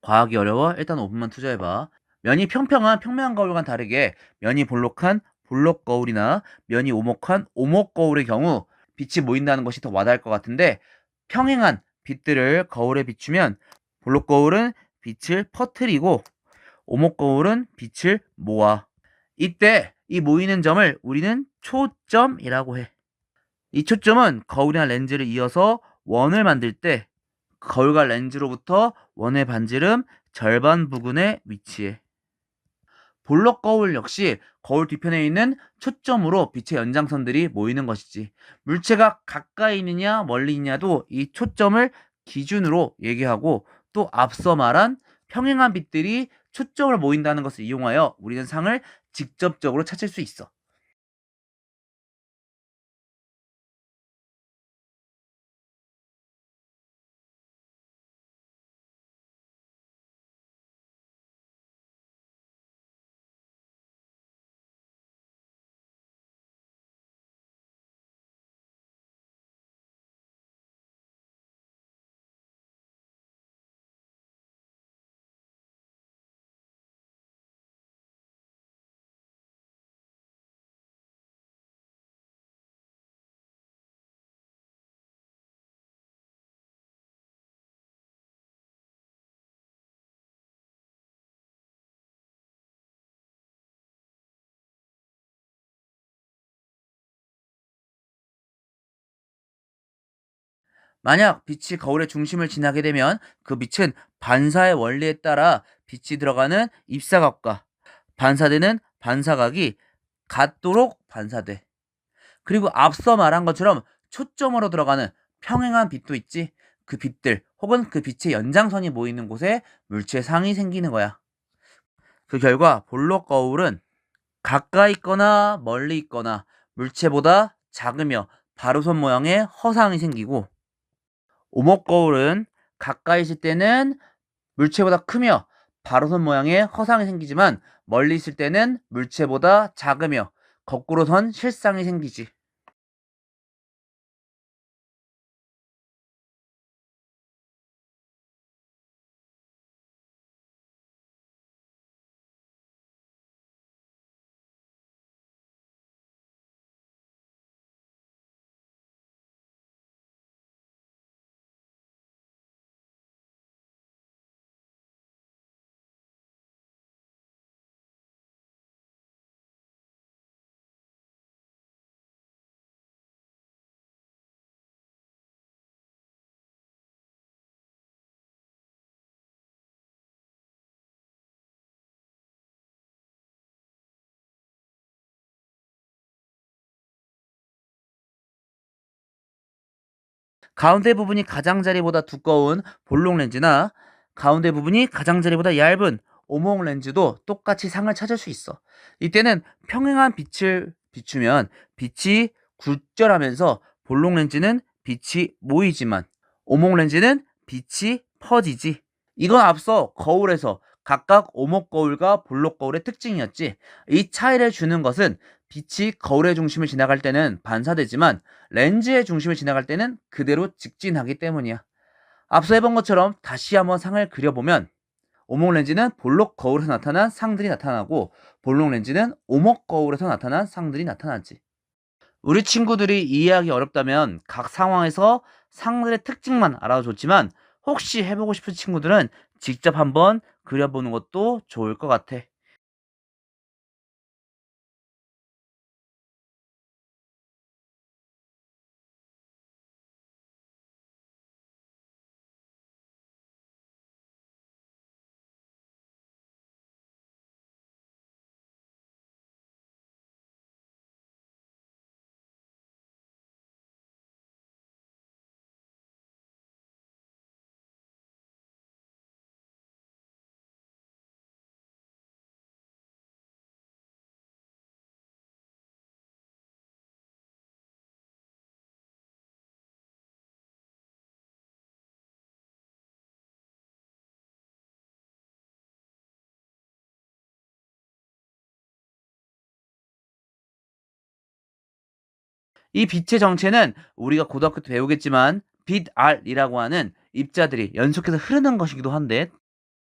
과학이 어려워? 일단 5분만 투자해봐. 면이 평평한 평면한 거울과는 다르게 면이 볼록한 볼록 거울이나 면이 오목한 오목 거울의 경우 빛이 모인다는 것이 더 와닿을 것 같은데 평행한 빛들을 거울에 비추면 볼록 거울은 빛을 퍼뜨리고 오목 거울은 빛을 모아. 이때 이 모이는 점을 우리는 초점이라고 해. 이 초점은 거울이나 렌즈를 이어서 원을 만들 때 거울과 렌즈로부터 원의 반지름 절반 부근에 위치해. 볼록 거울 역시 거울 뒤편에 있는 초점으로 빛의 연장선들이 모이는 것이지. 물체가 가까이 있느냐 멀리 있냐도 이 초점을 기준으로 얘기하고 또 앞서 말한 평행한 빛들이 초점을 모인다는 것을 이용하여 우리는 상을 직접적으로 찾을 수 있어. 만약 빛이 거울의 중심을 지나게 되면 그 빛은 반사의 원리에 따라 빛이 들어가는 입사각과 반사되는 반사각이 같도록 반사돼. 그리고 앞서 말한 것처럼 초점으로 들어가는 평행한 빛도 있지. 그 빛들 혹은 그 빛의 연장선이 모이는 곳에 물체 상이 생기는 거야. 그 결과 볼록 거울은 가까이 있거나 멀리 있거나 물체보다 작으며 바로선 모양의 허상이 생기고 오목 거울은 가까이 있을 때는 물체보다 크며 바로선 모양의 허상이 생기지만 멀리 있을 때는 물체보다 작으며 거꾸로 선 실상이 생기지. 가운데 부분이 가장자리보다 두꺼운 볼록 렌즈나 가운데 부분이 가장자리보다 얇은 오목 렌즈도 똑같이 상을 찾을 수 있어. 이때는 평행한 빛을 비추면 빛이 굴절하면서 볼록 렌즈는 빛이 모이지만 오목 렌즈는 빛이 퍼지지. 이건 앞서 거울에서 각각 오목 거울과 볼록 거울의 특징이었지. 이 차이를 주는 것은 빛이 거울의 중심을 지나갈 때는 반사되지만 렌즈의 중심을 지나갈 때는 그대로 직진하기 때문이야. 앞서 해본 것처럼 다시 한번 상을 그려보면 오목 렌즈는 볼록 거울에서 나타난 상들이 나타나고 볼록 렌즈는 오목 거울에서 나타난 상들이 나타나지. 우리 친구들이 이해하기 어렵다면 각 상황에서 상들의 특징만 알아도 좋지만 혹시 해보고 싶은 친구들은 직접 한번 그려보는 것도 좋을 것 같아. 이 빛의 정체는 우리가 고등학교 때 배우겠지만 빛알이라고 하는 입자들이 연속해서 흐르는 것이기도 한데